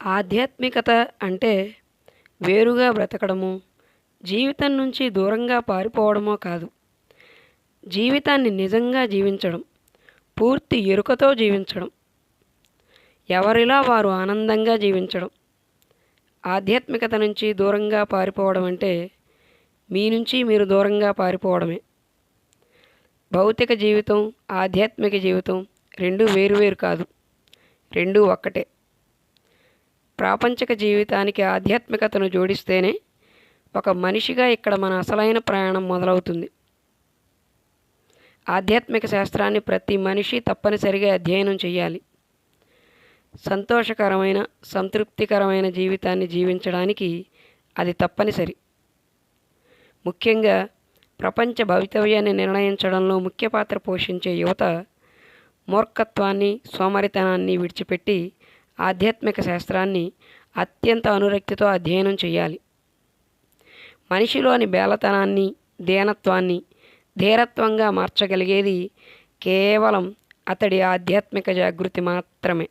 ఆధ్యాత్మికత అంటే వేరుగా బ్రతకడము జీవితం నుంచి దూరంగా పారిపోవడమో కాదు. జీవితాన్ని నిజంగా జీవించడం పూర్తి ఎరుకతో జీవించడం ఎవరిలా వారు ఆనందంగా జీవించడం ఆధ్యాత్మికత నుంచి దూరంగా పారిపోవడం అంటే మీ నుంచి మీరు దూరంగా పారిపోవడమే. భౌతిక జీవితం ఆధ్యాత్మిక జీవితం రెండు వేరువేరు కాదు రెండు ఒక్కటే. ప్రాపంచిక జీవితానికి ఆధ్యాత్మికతను జోడిస్తేనే ఒక మనిషిగా ఇక్కడ మన అసలైన ప్రయాణం మొదలవుతుంది. ఆధ్యాత్మిక శాస్త్రాన్ని ప్రతి మనిషి తప్పనిసరిగా అధ్యయనం చేయాలి సంతోషకరమైన సంతృప్తికరమైన జీవితాన్ని జీవించడానికి అది తప్పనిసరి. ముఖ్యంగా ప్రపంచ భవితవ్యాన్ని నిర్ణయించడంలో ముఖ్య పాత్ర పోషించే యువత మూర్ఖత్వాన్ని సోమరితనాన్ని విడిచిపెట్టి ఆధ్యాత్మిక శాస్త్రాన్ని అత్యంత అనురక్తితో అధ్యయనం చేయాలి. మనిషిలోని బేలతనాన్ని దీనత్వాన్ని ధీరత్వంగా మార్చగలిగేది కేవలం అతడి ఆధ్యాత్మిక జాగృతి మాత్రమే.